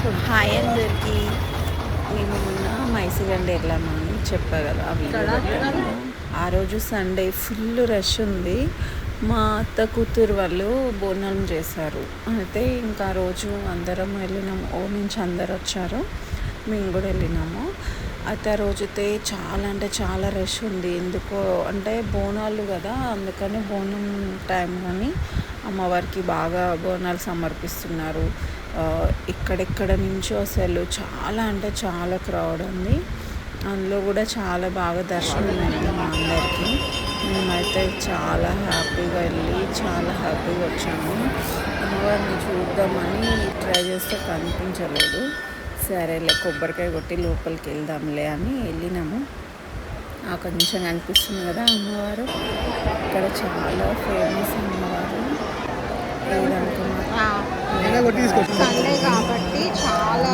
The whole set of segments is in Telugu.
హాయ్ అందరికి మేము మొన్న మైసూరండి వెళ్ళామని చెప్పా కదా ఆ రోజు సండే ఫుల్ రష్ ఉంది. మా అత్త కూతురు వాళ్ళు బోనాలు చేశారు. అయితే ఇంకా రోజు అందరం వెళ్ళినాము. ఓ నుంచి అందరు వచ్చారు. మేము కూడా వెళ్ళినాము. అయితే ఆ రోజైతే చాలా అంటే చాలా రష్ ఉంది. ఎందుకో అంటే బోనాలు కదా అందుకని బోనం టైం కానీ అమ్మవారికి బాగా బోనాలు సమర్పిస్తున్నారు. ఎక్కడెక్కడ నుంచో అసలు చాలా అంటే చాలా క్రౌడ్ ఉంది. అందులో కూడా చాలా బాగా దర్శనం అయింది మా అందరికి. మేమైతే చాలా హ్యాపీగా వెళ్ళి చాలా హ్యాపీగా వచ్చాము. అమ్మవారిని చూద్దామని ట్రై చేస్తే కనిపించలేదు. సరేలే కొబ్బరికాయ కొట్టి లోపలికి వెళ్దాంలే అని వెళ్ళినాము. ఆ కొంచెం కనిపిస్తుంది కదా అమ్మవారు. ఇక్కడ చాలా ఫేమస్ అమ్మవారు. ఏదనుకున్నారు సండే కాబట్టి చాలా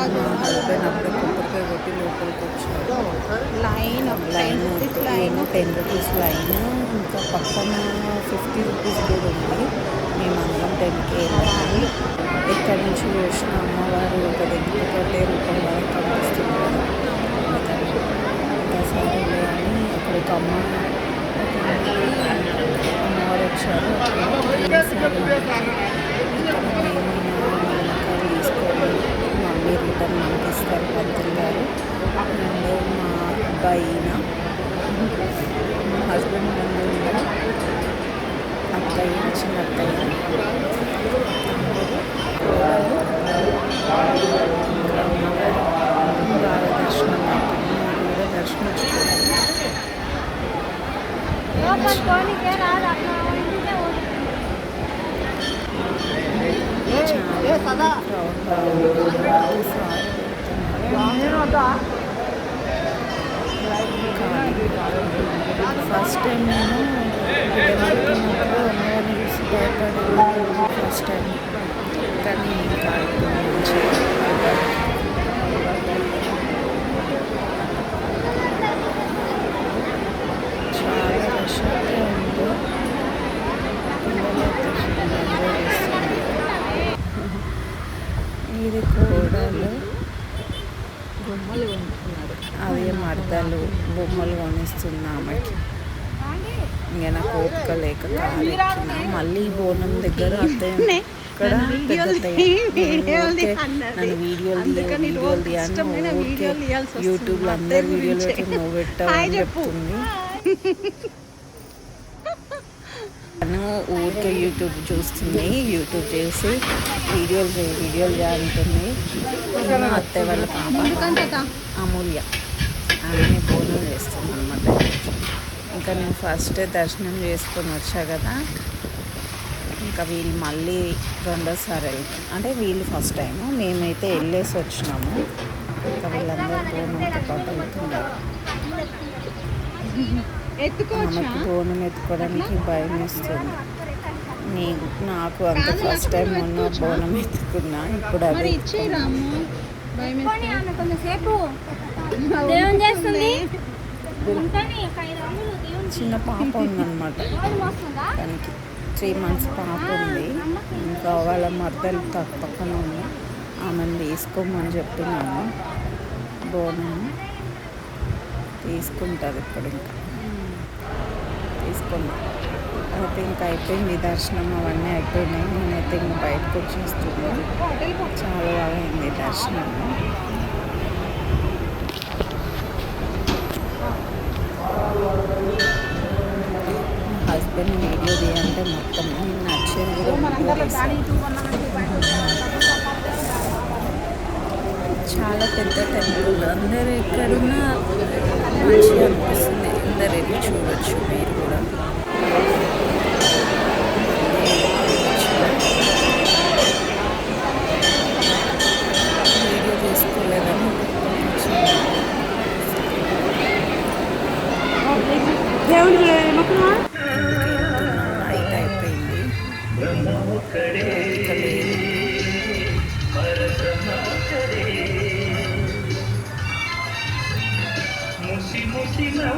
line line rupees line. Ten rupees line. ఇంకా పక్కన ఫిఫ్టీ రూపీస్ కూడా ఉంది. మేమందరం టెన్కి వెళ్ళాలి. ఇక్కడ నుంచి చూసిన అమ్మవారు ఒక దగ్గర ఒకటే రూపం వరకు కనిపిస్తుంది సరేలే అని అక్కడ ఒక అమ్మ అమ్మవారు వచ్చారు ఇక్కడ మేము నిమ్మకాయలు తీసుకొని మమ్మీ రిటర్న్ మనకి ఇస్తారు పంతులు గారు అండ్ మా అబ్బాయిన మా హస్బెండ్ ముందు ఉన్న అత్తయ్య చిన్న అత్తయ్య కోడలు ఇంకా అమ్మగారు బాగా దర్శనం అవుతుంది మీరు కూడా దర్శించుకోవాలి చాలా ఫస్ట్ టైం నేను వెళ్తున్నప్పుడు అమ్మవారిని చూసి భయపడాను ఫస్ట్ టైం కానీ ఇంకా చాలా రష్ అయితే ఇది కూడా బొమ్మలు కొనుక్కున్నాడు అవి మర్దాలు బొమ్మలు కొనిస్తున్నా ఆమెకి ఇంకా నాకు ఓపిక లేక మళ్ళీ బోనం దగ్గర అత్తయ్య ఇక్కడ నన్ను వీడియోలు వీడియోలు యూట్యూబ్లో అందరు వీడియోలు నువ్వు చెప్తుంది. తను ఊరికే యూట్యూబ్ చూస్తుంది యూట్యూబ్ చేసి వీడియోలు వీడియోలు మా అత్తయ్య వాళ్ళ పాప. అమూల్య. ఆమె బోనం చేస్తుంది ఇంకా నేను ఫస్ట్ దర్శనం చేసుకొని వచ్చా కదా. ఇంకా వీళ్ళు మళ్ళీ రెండోసారి వెళ్తాం అంటే వీళ్ళు ఫస్ట్ టైం మేమైతే వెళ్ళేసి వచ్చినాము. ఇంకా వీళ్ళందరూ పాటు వెళ్తున్నారు. ఆమెకి బోనం ఎత్తుకోవడానికి భయం వేస్తుంది. నీ నాకు అంత ఫస్ట్ టైం మొన్న బోనం ఎత్తుకున్నా ఇప్పుడు మరి అది భయం చేస్తుంది. చిన్న పాప ఉందన్నమాట. దానికి త్రీ మంత్స్ పాప ఉంది. ఇంకా వాళ్ళ మర్దలు పక్క పక్కన ఉంది. ఆమెను తీసుకోమని చెప్పినాము బోనం తీసుకుంటుంది ఇప్పుడు ఇంకా. తీసుకుంది. అయితే ఇంకా అయిపోయింది దర్శనం. అవన్నీ అయిపోయినాయి. నేనైతే ఇంకా బయటకు వచ్చేస్తున్నాను చాలా బాగా అయింది దర్శనం వీడియో తీయంటే మొత్తం నచ్చేది. చాలా పెద్ద టెంపుల్. అందరు ఎక్కడున్నా మంచిగా అనిపిస్తుంది. అందరు వెళ్ళి చూడొచ్చు మీరు కూడా. అందరూ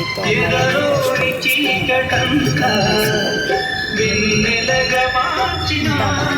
మీ అమ్మవారిని